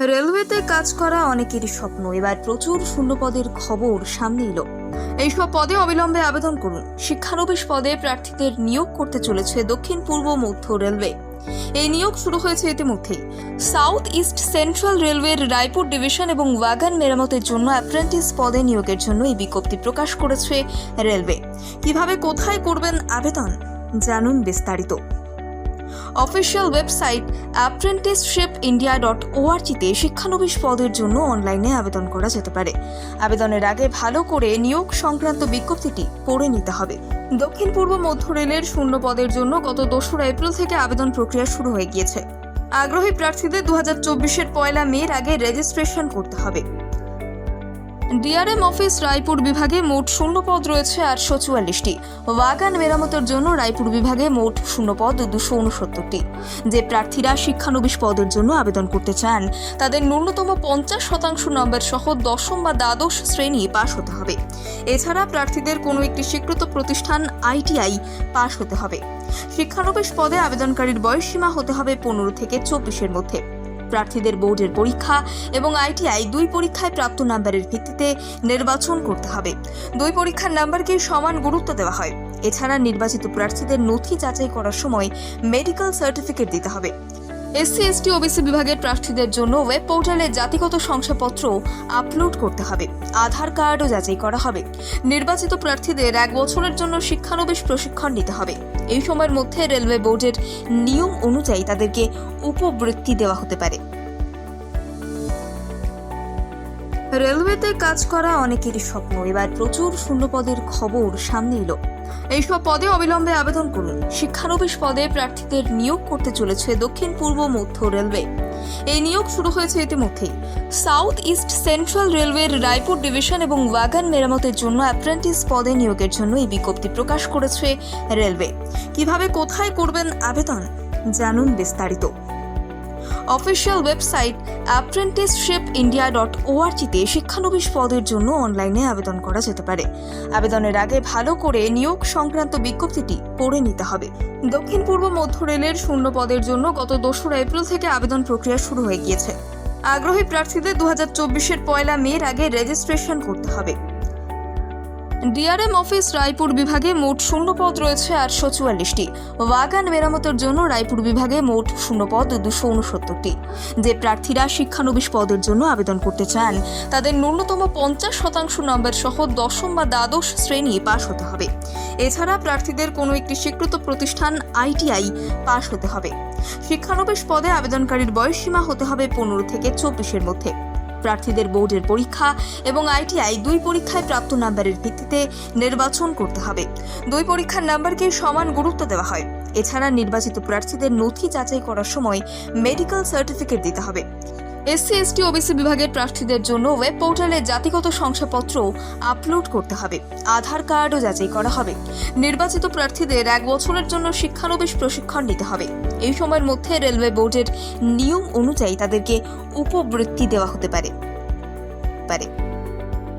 রেলওয়েতে কাজ করা অনেকেরই স্বপ্ন। এবার প্রচুর শূন্যপদের খবর সামনে এলো। এইসব পদে অবিলম্বে আবেদন করুন। শিক্ষানবিশ পদে প্রার্থীদের নিয়োগ করতে চলেছে দক্ষিণ পূর্ব মধ্য রেলওয়ে। এই নিয়োগ শুরু হয়েছে ইতিমধ্যেই। সাউথ ইস্ট সেন্ট্রাল রেলওয়ের রায়পুর ডিভিশন এবং ওয়াগান মেরামতের জন্য অ্যাপ্রেন্টিস পদে নিয়োগের জন্য এই বিজ্ঞপ্তি প্রকাশ করেছে রেলওয়ে। কীভাবে কোথায় করবেন আবেদন? জানুন বিস্তারিত। Official website apprenticeship India dot ওআরজিতে শিক্ষানবিশ পদের জন্য অনলাইনে আবেদন করা যেতে পারে। আবেদনের আগে ভালো করে নিয়োগ সংক্রান্ত বিজ্ঞপ্তিটি পড়ে নিতে হবে। দক্ষিণ পূর্ব মধ্য রেলের শূন্য পদের জন্য গত দোসরা এপ্রিল থেকে আবেদন প্রক্রিয়া শুরু হয়ে গিয়েছে। আগ্রহী প্রার্থীদের দু হাজার চব্বিশের পয়লা মের আগে রেজিস্ট্রেশন করতে হবে। ডিআরএম অফিস রায়পুর বিভাগে মোট শূন্য পদ রয়েছে আটশো চুয়াল্লিশটি। ওয়াগান মেরামতের জন্য রায়পুর বিভাগে মোট শূন্য পদ দুশো উনসত্তরটি। যে প্রার্থীরা শিক্ষানবিশ পদের জন্য আবেদন করতে চান, তাদের ন্যূনতম পঞ্চাশ শতাংশ নম্বর সহ দশম বা দ্বাদশ শ্রেণি পাশ হতে হবে। এছাড়া প্রার্থীদের কোনো একটি স্বীকৃত প্রতিষ্ঠান আইটিআই পাশ হতে হবে। শিক্ষানবিশ পদে আবেদনকারীর বয়সসীমা হতে হবে পনেরো থেকে চব্বিশের মধ্যে। প্রার্থীদের বোর্ডের পরীক্ষা এবং আইটিআই দুই পরীক্ষায় প্রাপ্ত নাম্বারের ভিত্তিতে নির্বাচন করতে হবে। দুই পরীক্ষার নাম্বারকে সমান গুরুত্ব দেওয়া হয়। এছাড়া নির্বাচিত প্রার্থীদের নথি যাচাই করার সময় মেডিকেল সার্টিফিকেট দিতে হবে। এসসি, এসটি, ওবিসি বিভাগের প্রার্থীদের জন্য ওয়েব পোর্টালে জাতিগত শংসাপত্র আপলোড করতে হবে। আধার কার্ডও যাচাই করা হবে। নির্বাচিত প্রার্থীদের এক বছরের জন্য শিক্ষানবিশ প্রশিক্ষণ নিতে হবে। এই সময়ের মধ্যে রেলওয়ে বোর্ডের নিয়ম অনুযায়ী তাদেরকে উপবৃত্তি দেওয়া হতে পারে। রেলওয়েতে কাজ করা অনেকেরই স্বপ্ন। এবার প্রচুর শূন্যপদের খবর সামনে এলো। এইসব পদে অবিলম্বে আবেদন করুন। শিক্ষানবিশ পদে প্রার্থীদের নিয়োগ করতে চলেছে দক্ষিণ পূর্ব মধ্য রেলওয়ে। এই নিয়োগ শুরু হয়েছে ইতিমধ্যেই। সাউথ ইস্ট সেন্ট্রাল রেলওয়ের রায়পুর ডিভিশন এবং ওয়াগান মেরামতের জন্য অ্যাপ্রেন্টিস পদে নিয়োগের জন্য এই বিজ্ঞপ্তি প্রকাশ করেছে রেলওয়ে। কীভাবে কোথায় করবেন আবেদন? জানুন বিস্তারিত। Official website apprenticeship India dot ওআরজিতে শিক্ষানবিশ পদের জন্য অনলাইনে আবেদন করা যেতে পারে। আবেদনের আগে ভালো করে নিয়োগ সংক্রান্ত বিজ্ঞপ্তিটি পড়ে নিতে হবে। দক্ষিণ পূর্ব মধ্য রেলের শূন্য পদের জন্য গত দোসরা এপ্রিল থেকে আবেদন প্রক্রিয়া শুরু হয়ে গিয়েছে। আগ্রহী প্রার্থীদের দু হাজার চব্বিশের পয়লা মের আগে রেজিস্ট্রেশন করতে হবে। ডিআরএম অফিস রায়পুর বিভাগে মোট শূন্য পদ রয়েছে আটশো চুয়াল্লিশটি। ওয়াগান মেরামতের জন্য রায়পুর বিভাগে মোট শূন্য পদ দুশো উনসত্তরটি। যে প্রার্থীরা শিক্ষানবিশ পদের জন্য আবেদন করতে চান, তাদের ন্যূনতম পঞ্চাশ শতাংশ নম্বর সহ দশম বা দ্বাদশ শ্রেণি পাশ হতে হবে। এছাড়া প্রার্থীদের কোনো একটি স্বীকৃত প্রতিষ্ঠান আইটিআই পাশ হতে হবে। শিক্ষানবিশ পদে আবেদনকারীর বয়সসীমা হতে হবে পনেরো থেকে চব্বিশের মধ্যে। প্রার্থীদের বোর্ডের পরীক্ষা এবং আইটিআই দুই পরীক্ষায় প্রাপ্ত নাম্বারের ভিত্তিতে নির্বাচন করতে হবে। দুই পরীক্ষার নাম্বারকে সমান গুরুত্ব দেওয়া হয়। এছাড়া নির্বাচিত প্রার্থীদের নথি যাচাই করার সময় মেডিকেল সার্টিফিকেট দিতে হবে। এসসি, এসটি, ওবিসি বিভাগের প্রার্থীদের জন্য ওয়েব পোর্টালে জাতিগত শংসাপত্র আপলোড করতে হবে। আধার কার্ডও যাচাই করা হবে। নির্বাচিত প্রার্থীদের এক বছরের জন্য শিক্ষানবিশ প্রশিক্ষণ নিতে হবে। এই সময়ের মধ্যে রেলওয়ে বোর্ডের নিয়ম অনুযায়ী তাদেরকে উপবৃত্তি দেওয়া হতে পারে। পারে।